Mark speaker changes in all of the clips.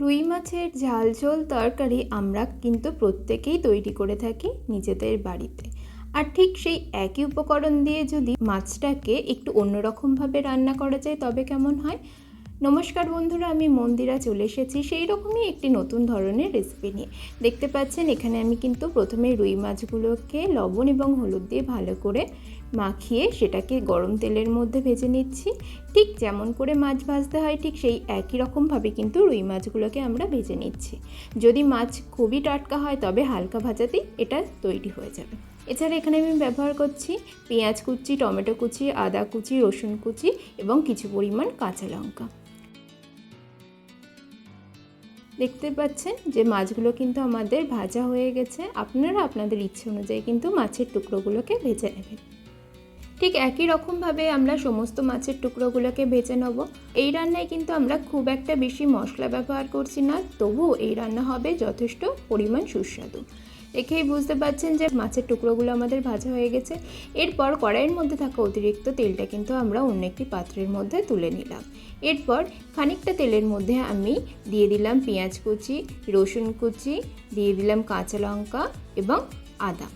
Speaker 1: রুই মাছের ঝাল ঝোল তরকারি আমরা কিন্তু প্রত্যেকেই তৈরি করে থাকি নিজেদের বাড়িতে। আর ঠিক সেই একই উপকরণ দিয়ে যদি মাছটাকে একটু অন্যরকমভাবে রান্না করা যায়, তবে কেমন হয়? নমস্কার বন্ধুরা, আমি মন্দিরা চলে এসেছি সেই রকমই একটি নতুন ধরনের রেসিপি নিয়ে। দেখতে পাচ্ছেন, এখানে আমি কিন্তু প্রথমে রুই মাছগুলোকে লবণ এবং হলুদ দিয়ে ভালো করে মাখিয়ে সেটাকে গরম তেলের মধ্যে ভেজে নিচ্ছি। ঠিক যেমন করে মাছ ভাজতে হয়, ঠিক সেই একই রকমভাবে কিন্তু রুই মাছগুলোকে আমরা ভেজে নিচ্ছি। যদি মাছ খুবই টাটকা হয়, তবে হালকা ভাজাতেই এটা তৈরি হয়ে যাবে। এছাড়া এখানে আমি ব্যবহার করছি পেঁয়াজ কুচি, টমেটো কুচি, আদা কুচি, রসুন কুচি এবং কিছু পরিমাণ কাঁচা লঙ্কা। দেখতে পাচ্ছেন যে মাছগুলো কিন্তু আমাদের ভাজা হয়ে গেছে। আপনারা আপনাদের ইচ্ছে অনুযায়ী কিন্তু মাছের টুকরোগুলোকে ভেজে নেবেন। ঠিক একই রকমভাবে আমরা সমস্ত মাছের টুকরোগুলোকে ভেজে নেব। এই রান্নায় কিন্তু আমরা খুব একটা বেশি মশলা ব্যবহার করছি না, তবুও এই রান্না হবে যথেষ্ট পরিমাণ সুস্বাদু। দেখেই বুঝতে পারছেন যে মাছের টুকরোগুলো আমাদের ভাজা হয়ে গেছে। এরপর কড়াইয়ের মধ্যে থাকা অতিরিক্ত তেলটা কিন্তু আমরা অন্য একটি পাত্রের মধ্যে তুলে নিলাম। এরপর খানিকটা তেলের মধ্যে আমি দিয়ে দিলাম পেঁয়াজ কুচি, রসুন কুচি, দিয়ে দিলাম কাঁচা লঙ্কা এবং আদা।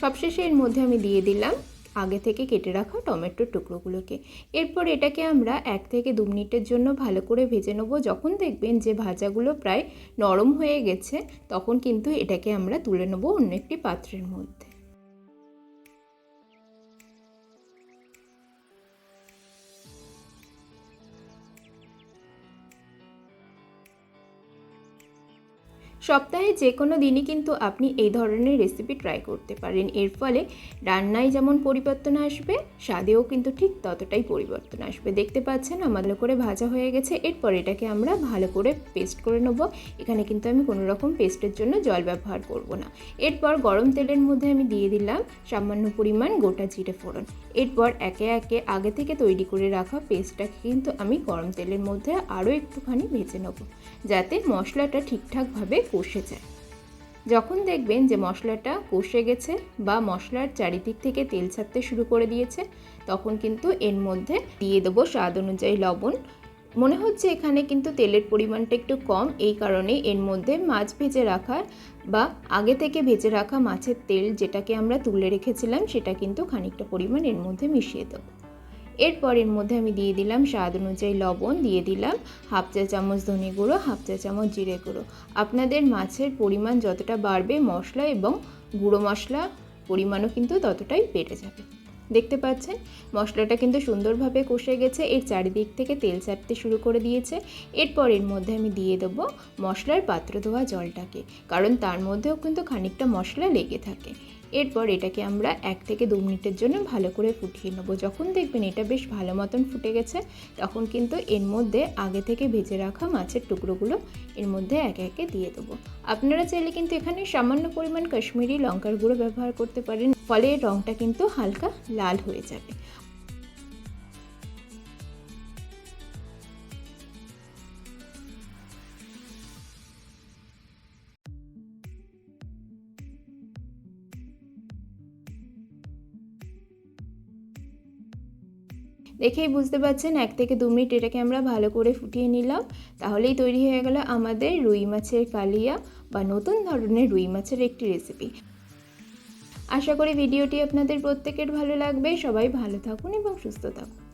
Speaker 1: সবশেষে এর মধ্যে আমি দিয়ে দিলাম আগে থেকে কেটে রাখা টমেটোর টুকরোগুলোকে। এরপর এটাকে আমরা এক থেকে দু মিনিটের জন্য ভালো করে ভেজে নেব। যখন দেখবেন যে ভাজাগুলো প্রায় নরম হয়ে গেছে, তখন কিন্তু এটাকে আমরা তুলে নেব অন্য একটি পাত্রের মধ্যে। সপ্তাহে যে কোনো দিনই কিন্তু আপনি এই ধরনের রেসিপি ট্রাই করতে পারেন। এর ফলে রান্নায় যেমন পরিবর্তন আসবে, স্বাদেও কিন্তু ঠিক ততটাই পরিবর্তন আসবে। দেখতে পাচ্ছেন, আমাদের করে ভাজা হয়ে গেছে। এরপর এটাকে আমরা ভালো করে পেস্ট করে নেব। এখানে কিন্তু আমি কোনো রকম পেস্টের জন্য জল ব্যবহার করব না। এরপর গরম তেলের মধ্যে আমি দিয়ে দিলাম সামান্য পরিমাণ গোটা জিরে ফোড়ন। এরপর একে একে আগে থেকে তৈরি করে রাখা পেস্টটাকে কিন্তু আমি গরম তেলের মধ্যে আরও একটুখানি ভেজে নেব। যাতে মশলাটা ঠিকঠাকভাবে কষে যায়। যখন দেখবেন যে মশলাটা কষে গেছে বা মশলার চারিদিক থেকে তেল ছাড়তে শুরু করে দিয়েছে, তখন কিন্তু এর মধ্যে দিয়ে দেবো স্বাদ অনুযায়ী লবণ। মনে হচ্ছে এখানে কিন্তু তেলের পরিমাণটা একটু কম, এই কারণে এর মধ্যে মাছ ভেজে রাখার বা আগে থেকে ভেজে রাখা মাছের তেল যেটাকে আমরা তুলে রেখেছিলাম, সেটা কিন্তু খানিকটা পরিমাণ এর মধ্যে মিশিয়ে দেবো। এরপর এর মধ্যে আমি দিয়ে দিলাম স্বাদ অনুযায়ী লবণ, দিয়ে দিলাম হাফ চা চামচ ধনে গুঁড়ো, হাফ চা চামচ জিরে গুঁড়ো। আপনাদের মাছের পরিমাণ যতটা বাড়বে মশলা এবং গুঁড়ো মশলা পরিমাণও কিন্তু ততটাই বেড়ে যাবে। দেখতে পাচ্ছেন? মশলাটা কিন্তু সুন্দরভাবে কষে গেছে, এর চারিদিক থেকে তেল ছাড়তে শুরু করে দিয়েছে। এরপর এর মধ্যে আমি দিয়ে দেবো মশলার পাত্র ধোয়া জলটাকে, কারণ তার মধ্যেও কিন্তু খানিকটা মশলা লেগে থাকে। এরপর এটাকে আমরা এক থেকে দু মিনিটের জন্য ভালো করে ফুটিয়ে নেব। যখন দেখবেন এটা বেশ ভালো মতন ফুটে গেছে, তখন কিন্তু এর মধ্যে আগে থেকে ভেজে রাখা মাছের টুকরোগুলো এর মধ্যে একে একে দিয়ে দেবো। আপনারা চাইলে কিন্তু এখানে সামান্য পরিমাণ কাশ্মীরি লঙ্কার গুঁড়ো ব্যবহার করতে পারেন, ফলে রঙটা কিন্তু হালকা লাল হয়ে যাবে। দেখেই বুঝতে পারছেন, এক থেকে দু মিনিট এটাকে আমরা ভালো করে ফুটিয়ে নিলাম। তাহলেই তৈরি হয়ে গেল আমাদের রুই মাছের কালিয়া বা নতুন ধরনের রুই মাছের একটি রেসিপি আশা করি ভিডিওটি আপনাদের প্রত্যেকের ভালো লাগবে। সবাই ভালো থাকুন এবং সুস্থ থাকুন।